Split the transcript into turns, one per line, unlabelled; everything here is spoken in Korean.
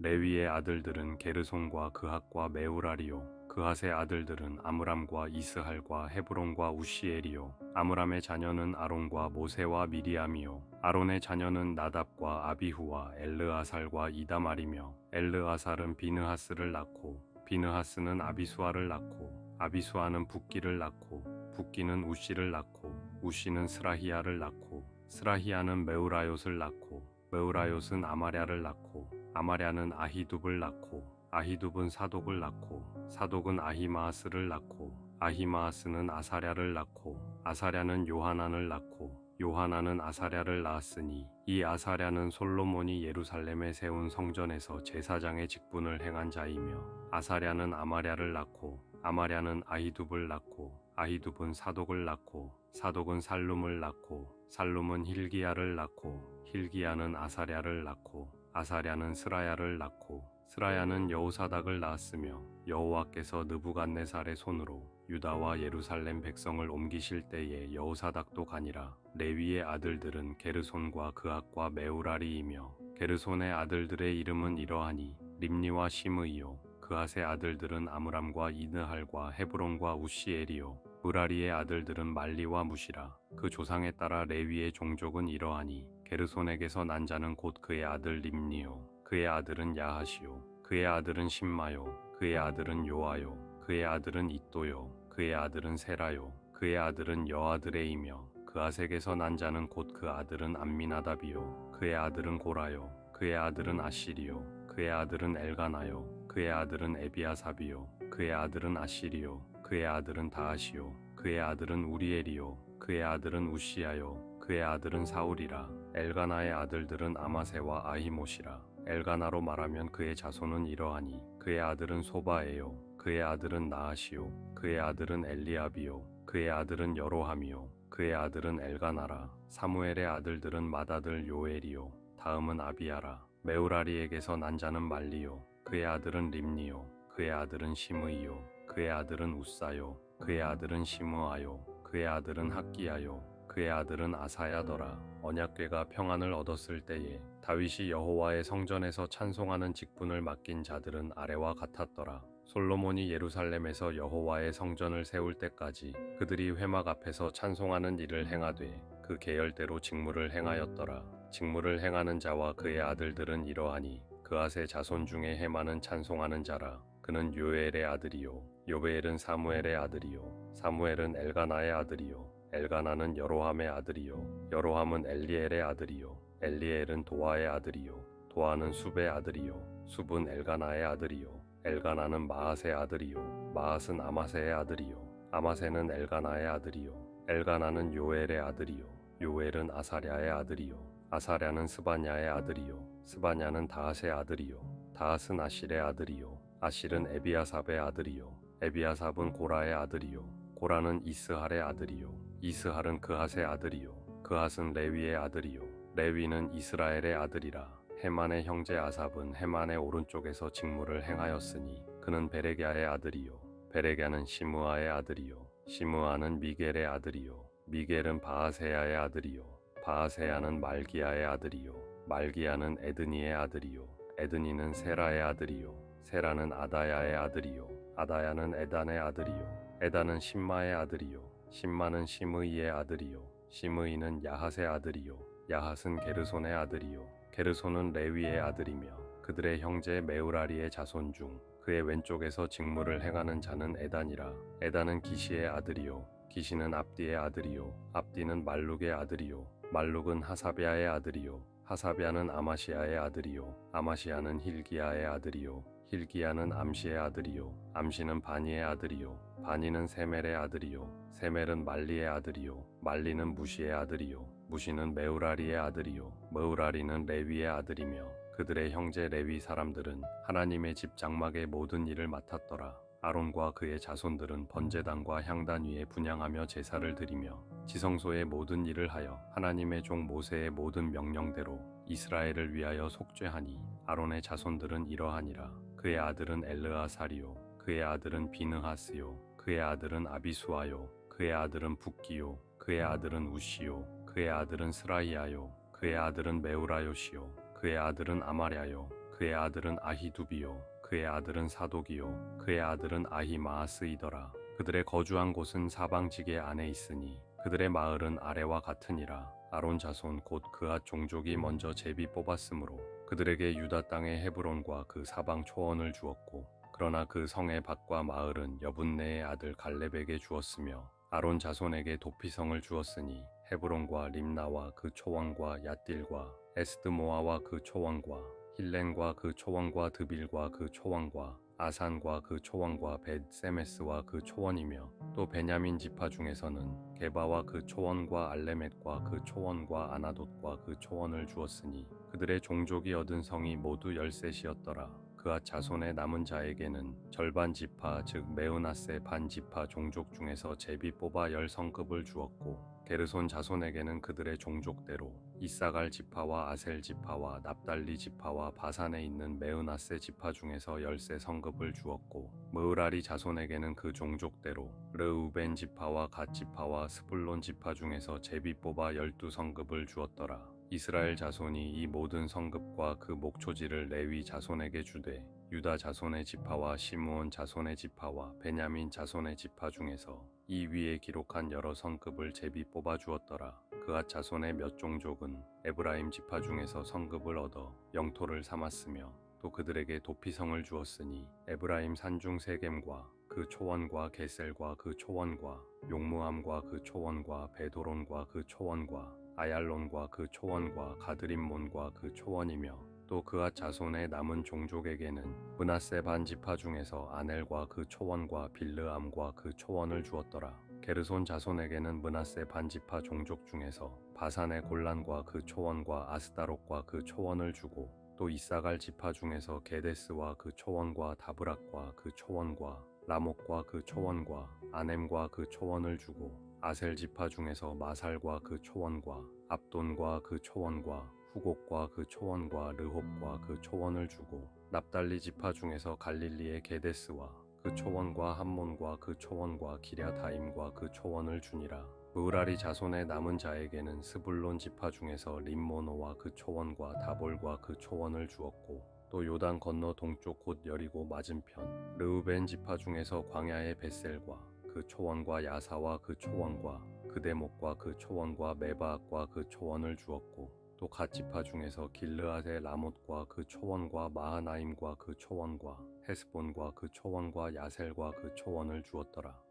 레위의 아들들은 게르손과 그핫과 메우라리요 그핫의 아들들은 아므람과 이스할과 헤브론과 우시엘이요 아므람의 자녀는 아론과 모세와 미리암이요 아론의 자녀는 나답과 아비후와 엘르아살과 이다말이며 엘르아살은 비느하스를 낳고 비느하스는 아비수아를 낳고 아비수아는 붓기를 낳고 붓기는 우시를 낳고 우시는 스라히야를 낳고 스라히야는 메우라요스를 낳고 메우라요스는 아마랴를 낳고 아마랴는 아히둡을 낳고 아히둡은 사독을 낳고 사독은 아히마아스를 낳고 아히마아스는 아사랴를 낳고 아사랴는 요하난을 낳고 요하나는 아사랴를 낳았으니 이 아사랴는 솔로몬이 예루살렘에 세운 성전에서 제사장의 직분을 행한 자이며 아사랴는 아마랴를 낳고 아마랴는 아히둡을 낳고 아히둡은 사독을 낳고 사독은 살룸을 낳고 살룸은 힐기야를 낳고 힐기야는 아사랴를 낳고 아사랴는 스라야를 낳고 스라야는 여호사닥을 낳았으며 여호와께서 느부갓네살의 손으로 유다와 예루살렘 백성을 옮기실 때에 여호사닥도 가니라. 레위의 아들들은 게르손과 그악과 메우라리이며 게르손의 아들들의 이름은 이러하니 림니와 시므이요. 그핫의 아들들은 아므람과 이느할과 헤브론과 우시엘이요. 무라리의 아들들은 말리와 무시라. 그 조상에 따라 레위의 종족은 이러하니 게르손에게서 난 자는 곧 그의 아들 림니요 그의 아들은 야하시요 그의 아들은 신마요 그의 아들은 요아요 그의 아들은 이또요 그의 아들은 세라요 그의 아들은 여아들에이며 그아색에서 난 자는 곧 그 아들은 암미나답이요 그의 아들은 고라요 그의 아들은 아시리요 그의 아들은 엘가나요 그의 아들은 에비아삽이요 그의 아들은 아시리요 그의 아들은 다하시요 그의 아들은 우리엘이요 그의 아들은 우시야요 그의 아들은 사울이라 엘가나의 아들들은 아마세와 아히못이라 엘가나로 말하면 그의 자손은 이러하니 그의 아들은 소바에요 그의 아들은 나하시요 그의 아들은 엘리압이요 그의 아들은 여로함이요 그의 아들은 엘가나라 사무엘의 아들들은 맏아들 요엘이요 다음은 아비야라 메우라리에게서 난 자는 말리요 그의 아들은 림니요 그의 아들은 시므이요 그의 아들은 우사요 그의 아들은 시므아요 그의 아들은 학기야요 그의 아들은 아사야더라. 언약궤가 평안을 얻었을 때에 다윗이 여호와의 성전에서 찬송하는 직분을 맡긴 자들은 아래와 같았더라. 솔로몬이 예루살렘에서 여호와의 성전을 세울 때까지 그들이 회막 앞에서 찬송하는 일을 행하되 그 계열대로 직무를 행하였더라. 직무를 행하는 자와 그의 아들들은 이러하니 그아의 자손 중에 해마는 찬송하는 자라. 그는 요엘의 아들이요 요베엘은 사무엘의 아들이요 사무엘은 엘가나의 아들이요 엘가나는 여로함의 아들이요. 여로함은 엘리엘의 아들이요. 엘리엘은 도아의 아들이요. 도아는 숲의 아들이요. 숲은 엘가나의 아들이요. 엘가나는 마앗의 아들이요. 마앗은 아마세의 아들이요. 아마세는 엘가나의 아들이요. 엘가나는 요엘의 아들이요. 요엘은 아사랴의 아들이요. 아사랴는 스바냐의 아들이요. 스바냐는 다핫의 아들이요. 다핫은 아실의 아들이요. 아실은 에비아삽의 아들이요. 에비아삽은 고라의 아들이요. 고라는 이스할의 아들이요 이스할은 그핫의 아들이요. 그핫은 레위의 아들이요. 레위는 이스라엘의 아들이라. 헤만의 형제 아삽은 헤만의 오른쪽에서 직무를 행하였으니 그는 베레갸의 아들이요. 베레갸는 시므아의 아들이요. 시므아는 미겔의 아들이요. 미겔은 바하세야의 아들이요. 바하세야는 말기야의 아들이요. 말기야는 에드니의 아들이요. 에드니는 세라의 아들이요. 세라는 아다야의 아들이요. 아다야는 에단의 아들이요. 에단은 신마의 아들이요 신마는 시므이의 아들이요 시므이는 야핫의 아들이요 야핫은 게르손의 아들이요 게르손은 레위의 아들이며 그들의 형제 메우라리의 자손 중 그의 왼쪽에서 직무를 행하는 자는 에단이라. 에단은 기시의 아들이요 기시는 압디의 아들이요 압디는 말룩의 아들이요 말룩은 하사비아의 아들이요 하사비아는 아마시아의 아들이요 아마시아는 힐기야의 아들이요 힐기야는 암시의 아들이요. 암시는 바니의 아들이요. 바니는 세멜의 아들이요. 세멜은 말리의 아들이요. 말리는 무시의 아들이요. 무시는 메우라리의 아들이요. 메우라리는 레위의 아들이며 그들의 형제 레위 사람들은 하나님의 집 장막의 모든 일을 맡았더라. 아론과 그의 자손들은 번제단과 향단 위에 분양하며 제사를 드리며 지성소의 모든 일을 하여 하나님의 종 모세의 모든 명령대로 이스라엘을 위하여 속죄하니 아론의 자손들은 이러하니라 그의 아들은 엘르아사리요 그의 아들은 비느하스요 그의 아들은 아비수아요 그의 아들은 붓기요 그의 아들은 우시요 그의 아들은 스라이아요 그의 아들은 메우라요시요 그의 아들은 아마랴요 그의 아들은 아히두비요 그의 아들은 사독이요 그의 아들은 아히마아스이더라 그들의 거주한 곳은 사방지계 안에 있으니 그들의 마을은 아래와 같으니라 아론 자손 곧 그앗 종족이 먼저 제비 뽑았으므로 그들에게 유다 땅의 헤브론과 그 사방 초원을 주었고 그러나 그 성의 밭과 마을은 여분네의 아들 갈렙에게 주었으며 아론 자손에게 도피성을 주었으니 헤브론과 림나와 그 초원과 얏딜과 에스드모아와 그 초원과 힐렌과 그 초원과 드빌과 그 초원과 아산과 그 초원과 벳세메스와 그 초원이며 또 베냐민 지파 중에서는 게바와 그 초원과 알레멧과 그 초원과 아나돗과 그 초원을 주었으니 그들의 종족이 얻은 성이 모두 열셋이었더라. 그앗 자손의 남은 자에게는 절반 지파 즉 메우나세 반 지파 종족 중에서 제비 뽑아 열 성급을 주었고 게르손 자손에게는 그들의 종족대로 이사갈 지파와 아셀 지파와 납달리 지파와 바산에 있는 메우나세 지파 중에서 열세 성급을 주었고 무으라리 자손에게는 그 종족대로 르우벤 지파와 갓 지파와 스불론 지파 중에서 제비 뽑아 열두 성급을 주었더라. 이스라엘 자손이 이 모든 성급과 그 목초지를 레위 자손에게 주되 유다 자손의 지파와 시므온 자손의 지파와 베냐민 자손의 지파 중에서 이 위에 기록한 여러 성급을 제비 뽑아 주었더라. 그앗 자손의 몇 종족은 에브라임 지파 중에서 성급을 얻어 영토를 삼았으며 또 그들에게 도피성을 주었으니 에브라임 산중 세겜과 그 초원과 게셀과 그 초원과 용무함과 그 초원과 베도론과 그 초원과 아얄론과 그 초원과 가드림몬과 그 초원이며 또 그앗 자손의 남은 종족에게는 문하세 반 지파 중에서 아넬과 그 초원과 빌르암과 그 초원을 주었더라. 게르손 자손에게는 문하세 반 지파 종족 중에서 바산의 골란과 그 초원과 아스다롯과 그 초원을 주고 또 이사갈 지파 중에서 게데스와 그 초원과 다브락과 그 초원과 라목과 그 초원과 아넴과 그 초원을 주고 아셀 지파 중에서 마살과 그 초원과 압돈과 그 초원과 후곡과 그 초원과 르홉과 그 초원을 주고 납달리 지파 중에서 갈릴리의 게데스와 그 초원과 함몬과 그 초원과 기랴다임과 그 초원을 주니라. 무라리 자손의 남은 자에게는 스불론 지파 중에서 림모노와 그 초원과 다볼과 그 초원을 주었고 또 요단 건너 동쪽 곧 여리고 맞은편 르우벤 지파 중에서 광야의 벳셀과 그 초원과 야사와 그 초원과 그 대목과 그 초원과 메바악과 그 초원을 주었고 또 갓지파 중에서 길르앗의 라못과 그 초원과 마하나임과 그 초원과 헤스본과 그 초원과 야셀과 그 초원을 주었더라.